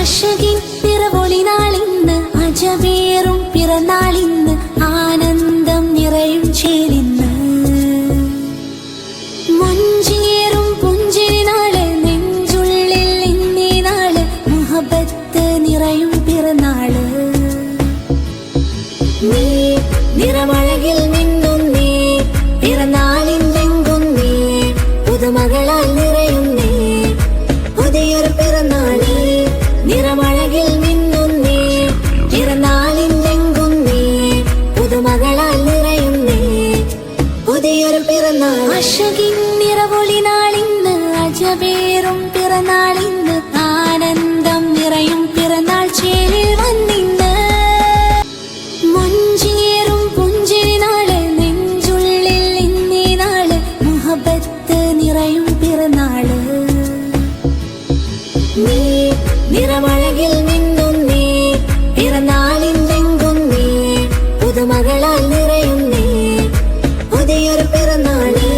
അശകിൻ പിറവൊളി ആനന്ദം നിറയും നെഞ്ചുള്ളിൽ നിറയും നീ പുതുമകളാൽ പുതിയൊരു പിറന്നാളി. നിറമഴകിൽ മിന്നുന്നേ നീ പിറന്നാളിൻ വെങ്കും നീ പുതുമകളാൽ നിറയുന്നേ. പുതിയൊരു പിറന്നാൾ അശകിൻ നിറവൊളി നാളിന്ന് അജവേറും പിറന്നാളിന്ന് ആനന്ദം നിറയും പിറന്നാൾ ചേലിൽ വന്നിന്ന്. മുഞ്ചേറും പുഞ്ചിരി നാൾ നെഞ്ചുള്ളിൽ ഇന്നീ നാൾ മുഹബത്ത് നിറയും പിറന്നാൾ. നീ നിറമഴകിൽ നിന്നും നീ പിറന്നാളിന്തെങ്കും നീ പുതുമകളാൽ നിറയും നീ. പുതിയൊരു പിറന്നാളി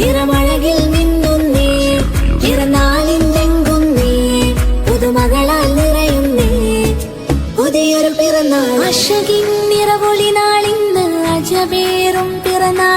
നിറമഴകിൽ നിന്നും നീ പിറന്നാളിന്തെങ്കും നീ പുതുമകളാൽ നിറയും നീ. പുതിയൊരു പിറന്നാൾ. അശകിൻ നിറവൊളി നാളിന്ന് അജവേറും പിറന്നാളിന്ന്